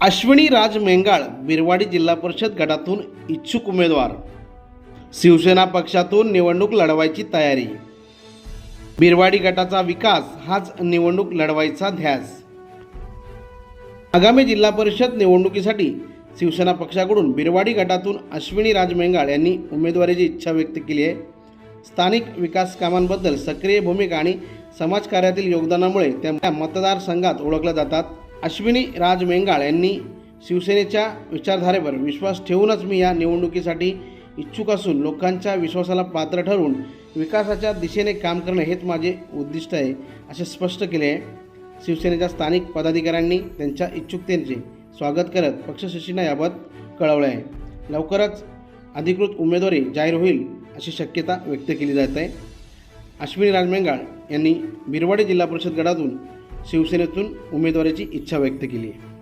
अश्विनी राज मेंगाळ बिरवाडी जिल्हा परिषद गटातून इच्छुक उमेदवार. शिवसेना पक्षातून निवडणूक लढवायची तयारी. बिरवाडी गटाचा विकास हाच निवडणूक लढवायचा ध्यास. आगामी जिल्हा परिषद निवडणुकीसाठी शिवसेना पक्षाकडून बिरवाडी गटातून अश्विनी राज मेंगाळ यांनी उमेदवारीची इच्छा व्यक्त केली आहे. स्थानिक विकास कामांबद्दल सक्रिय भूमिका आणि समाजकार्यातील योगदानामुळे त्या मतदारसंघात ओळखल्या जातात. अश्विनी राज मेंगाळ यांनी शिवसेनेच्या विचारधारेवर विश्वास ठेवूनच मी या निवडणुकीसाठी इच्छुक असून लोकांच्या विश्वासाला पात्र ठरवून विकासाच्या दिशेने काम करणे हेच माझे उद्दिष्ट आहे असे स्पष्ट केले आहे. शिवसेनेच्या स्थानिक पदाधिकाऱ्यांनी त्यांच्या इच्छुकतेचे स्वागत करत पक्षशिष्टींना याबाबत कळवलं आहे. लवकरच अधिकृत उमेदवारी जाहीर होईल अशी शक्यता व्यक्त केली जात आहे. अश्विनी राजमेंगाळ यांनी बिरवाडी जिल्हा परिषद गटातून शिवसेनेतून उमेदवारीची इच्छा व्यक्त केली आहे.